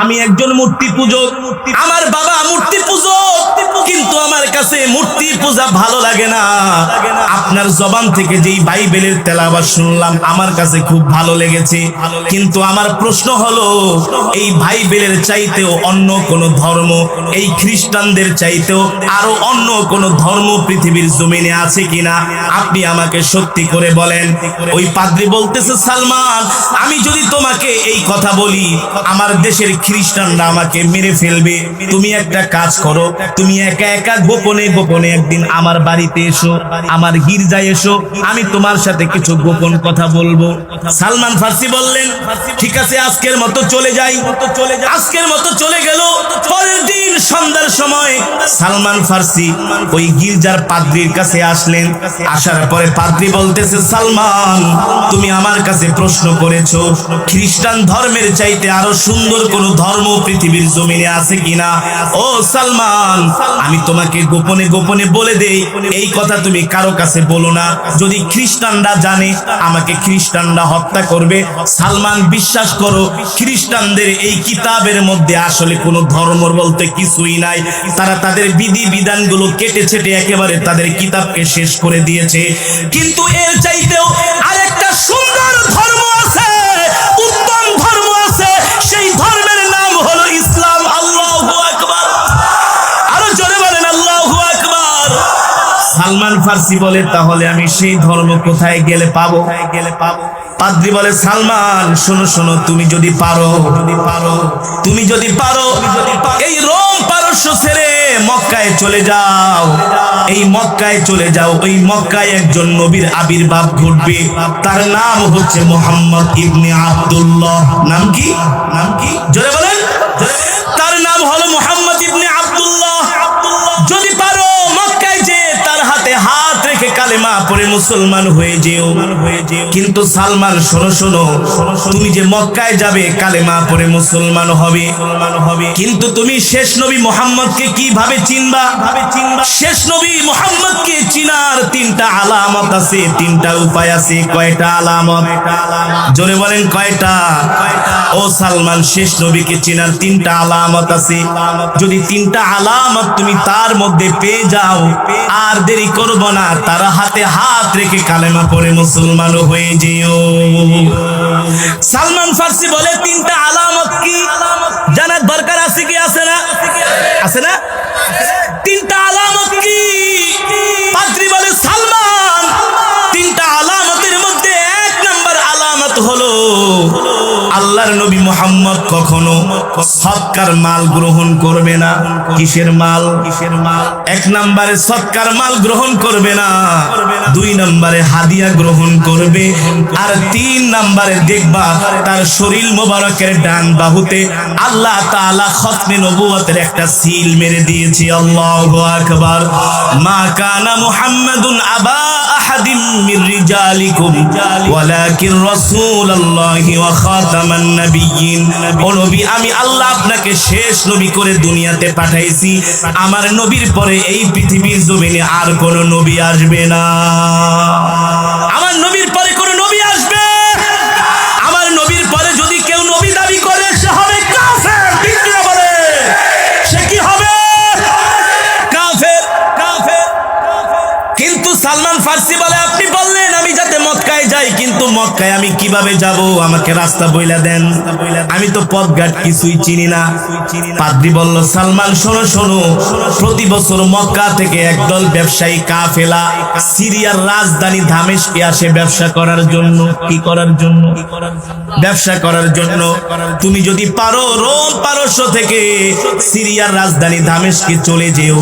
আমি একজন মূর্তি পূজক। আমার বাবা মূর্তি পূজক। কিন্তু আমার কাছে মূর্তি পূজা ভালো লাগে না। আপনার জবান থেকে যেই বাইবেলের তেলাবাস শুনলাম, আমার কাছে খুব ভালো লেগেছে। কিন্তু আমার প্রশ্ন হলো, এই বাইবেলের চাইতেও অন্য কোন ধর্ম, এই খ্রিস্টানদের চাইতেও আরও অন্য কোন ধর্ম পৃথিবীর জমিনে আছে কিনা? আপনি আমাকে সত্যি করে বলেন। ওই পাদ্রি বলতেছে, সালমান, আমি যদি তোমাকে এই কথা বলি, আমার দেশের খ্রিস্টানরা আমাকে মেরে ফেলবে। তুমি একটা কাজ করো, তুমি একা একা গোপনে গোপনে একদিন আমার বাড়িতে এসো, আমার গির্জায় এসো, আমি তোমার সাথে কিছু গোপন কথা বলব। সালমান ফার্সি বললেন, ঠিক আছে, আজকের মতো চলে যাই। আজকের মতো চলে গেল, পরের সালমান ফার্সি ওই গির্জার পাদ্রির কাছে আসলেন। আসার পরে পাদ্রি বলতেছে, সালমান, তুমি আমার কাছে প্রশ্ন করেছ, খ্রিস্টান ধর্মের চাইতে আরও সুন্দর কোন ধর্ম পৃথিবীর জমিনে আছে কিনা? ও সালমান, আমি তোমাকে গোপনে গোপনে বলে দেই, এই কথা তুমি কারও কাছে বলো না। যদি খ্রিস্টানরা জানে, আমাকে খ্রিস্টানরা হত্যা করবে। সালমান, বিশ্বাস করো, খ্রিস্টানদের এই কিতাবের মধ্যে আসলে কোনো ধর্ম বলতে কিছুই নাই। তারা তাদের বিধি বিধানগুলো কেটে ছেটে একেবারে তাদের কিতাবকে শেষ করে দিয়েছে। কিন্তু এর চাইতেও আরেকটা সুন্দর ধর্ম আছে, উত্তম ধর্ম আছে। সেই ধর্মের নাম হলো ইসলাম। আল্লাহ আকবার। আরও জোরে বলেন, আল্লাহু আকবার। সালমান ফার্সি বলে, তাহলে আমি সেই ধর্ম কোথায় গেলে পাবো গেলে পাবো? পাদ্রি বলে, সালমান, শোনো শোনো, তুমি যদি পারো যদি পারো, তুমি যদি পারো, এই রোম পারস্য ছেড়ে মক্কায় চলে যাও। এই মক্কায় চলে যাও ওই মক্কায় একজন নবীর আবির্ভাব ঘটবে। তার নাম হচ্ছে মোহাম্মদ ইবনে আব্দুল্লাহ। নাম কি? নাম কি? জোরে বলেন। তার নাম হলো মোহাম্মদ কালেমা পরে মুসলমান হয়ে যেও। কিন্তু সালমান, শোনো শোনো, তুমি যে মক্কায় যাবে, কালেমা পরে মুসলমান হবে। হবে কিন্তু তুমি শেষ নবী মোহাম্মদকে কীভাবে চিনবা ভাবে চিনবা? শেষ নবী মোহাম্মদকে চিনার তিনটা আলামত আছে, তিনটা উপায় আছে, কয়টা আলামত? জোরে বলেন কয়টা? ও সালমান, শেষ নবীকে চিনার তিনটা আলামত আছে। যদি তিনটা আলামত তুমি তার মধ্যে পেয়ে যাও, আর দেরি করব না, তার হাতে হাত রেখে কালেমা পড়ে মুসলমান হয়ে যেও। সালমান ফার্সি বলে, তিনটা মোহাম্মদ কখনো সৎকার মাল গ্রহণ করবে না। কিসের মাল? কিসের মাল এক নম্বরে সৎকার মাল গ্রহণ করবে না। দুই নম্বরে হাদিয়া গ্রহণ করবে। আর তিন নম্বরে দেখবা তার শরীর মোবারকের ডান বাহুতে আল্লাহ তাআলা খতমে নবুয়তের একটা সিল মেরে দিয়েছে। আল্লাহু আকবার। মা কানা মুহাম্মাদুন আবা আহাদিম মির রিজালিকুম। ওয়ালাকিন রাসূলুল্লাহি ওয়া খাতামান নাবিয়্যিন। আমি আল্লাহ আপনাকে শেষ নবী করে দুনিয়াতে পাঠাইছি। আমার নবীর পরে এই পৃথিবীর জমিনে আর কোন নবী আসবে না। আমার নবীর পরে মক্কায় আমি কীভাবে যাব? আমাকে রাস্তা বইলা দেন। আমি তো পথঘাট কিছুই চিনি না। পাদ্রি বলল, সালমান, শোনো শোনো। প্রতি বছর মক্কা থেকে একদল ব্যবসায়ী কাফেলা সিরিয়ার রাজধানী ধামেশকে আসে ব্যবসা করার জন্য। কি করার জন্য? ব্যবসা করার জন্য। তুমি যদি পারো, রোম পারস্য থেকে সিরিয়ার রাজধানী ধামেশকে চলে যেও।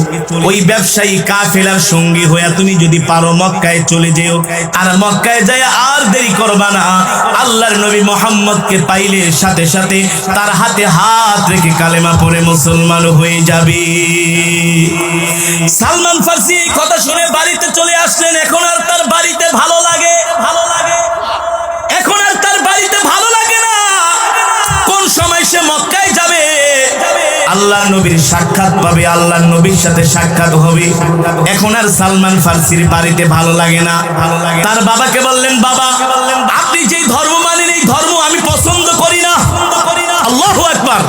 ওই ব্যবসায়ী কাফেলার সঙ্গী হয়ে তুমি যদি পারো, মক্কায় চলে যেও। আর মক্কায় যায় আর দেরি করবা না। আল্লাহর নবী মোহাম্মদকে পাইলে সাথে সাথে তার হাতে হাত রেখে কালেমা পড়ে মুসলমান হয়ে যাবে। সালমান ফার্সি কথা শুনে বাড়িতে চলে আসলেন, এখন মক্কায় যাবে। আল্লাহ নবীর সাক্ষাৎ পাবে আল্লাহ নবীর সাথে সাক্ষাৎ হবে। এখন আর সালমান ফার্সির বাড়িতে ভালো লাগে না। ভালো লাগে তার বাবাকে বললেন, বাবা, আপনি যেই ধর্ম মানেন, এই ধর্ম আমি পছন্দ করি না। আল্লাহ আকবার।